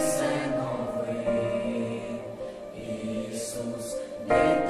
Senhor, Isus, dentro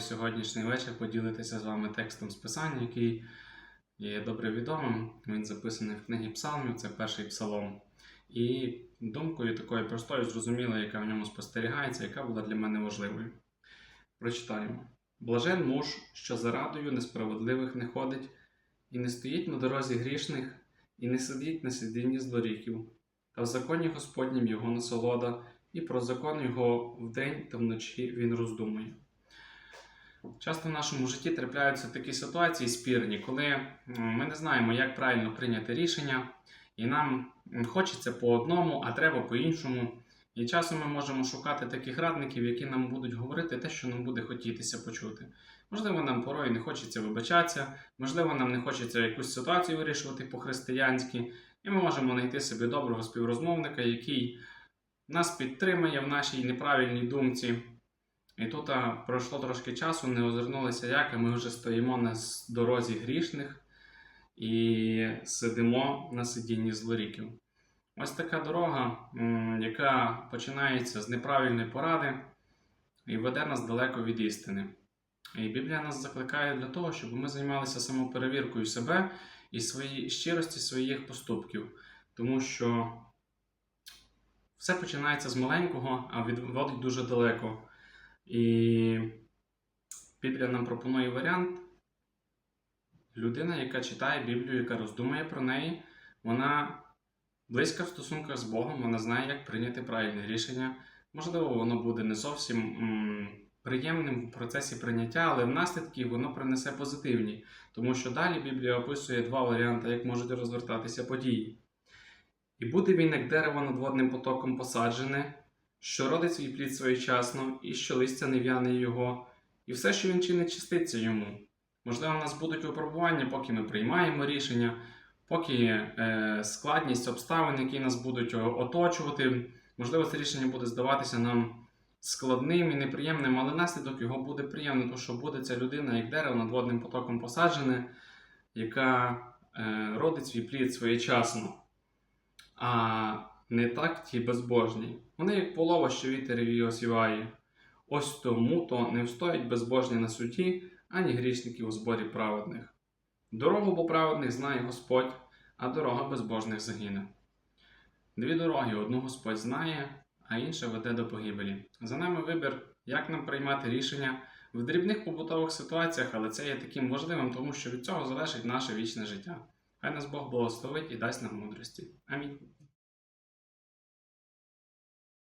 сьогоднішній вечір поділитися з вами текстом з Писання, який є добре відомим. Він записаний в книгі Псалмів, це перший псалом. І думкою такою простою, зрозумілою, яка в ньому спостерігається, яка була для мене важливою. Прочитаємо: Блажен муж, що за радою несправедливих не ходить, і не стоїть на дорозі грішних, і не сидить на сидінні злоріків, та в законі Господнім його насолода, і про закон його вдень та вночі він роздумує. Часто в нашому житті трапляються такі ситуації спірні, коли ми не знаємо, як правильно прийняти рішення, і нам хочеться по одному, а треба по-іншому. І часом ми можемо шукати таких радників, які нам будуть говорити те, що нам буде хотітися почути. Можливо, нам порою не хочеться вибачатися, можливо, нам не хочеться якусь ситуацію вирішувати по-християнськи, і ми можемо знайти собі доброго співрозмовника, який нас підтримає в нашій неправильній думці. І тут а, пройшло трошки часу, не озирнулися як, а ми вже стоїмо на дорозі грішних і сидимо на сидінні злоріків. Ось така дорога, яка починається з неправильної поради і веде нас далеко від істини. І Біблія нас закликає для того, щоб ми займалися самоперевіркою себе і свої щирості своїх поступків, тому що все починається з маленького, а відводить дуже далеко. І Біблія нам пропонує варіант. Людина, яка читає Біблію, яка роздумує про неї, вона близька в стосунках з Богом, вона знає, як прийняти правильне рішення. Можливо, воно буде не зовсім м, приємним в процесі прийняття, але в наслідки воно принесе позитивні, тому що далі Біблія описує два варіанти, як можуть розвертатися події. І буде він, як дерево над водним потоком посаджене, що родить свій плід своєчасно, і що листя не в'яне його, і все, що він чинить, чиститься йому. Можливо, у нас будуть випробування, поки ми приймаємо рішення, поки е, складність обставин, які нас будуть оточувати, можливо, це рішення буде здаватися нам складним і неприємним, але наслідок його буде приємним, тому що буде ця людина, як дерево над водним потоком посаджене, яка е, родить свій плід своєчасно. А не так ті безбожні. Вони як полова, що вітер її осіває. Ось тому то не встоять безбожні на суді, ані грішники у зборі праведних. Дорогу бо праведних знає Господь, а дорога безбожних загине. Дві дороги одну Господь знає, а інша веде до погибелі. За нами вибір, як нам приймати рішення в дрібних побутових ситуаціях, але це є таким важливим, тому що від цього залежить наше вічне життя. Хай нас Бог благословить і дасть нам мудрості. Амінь.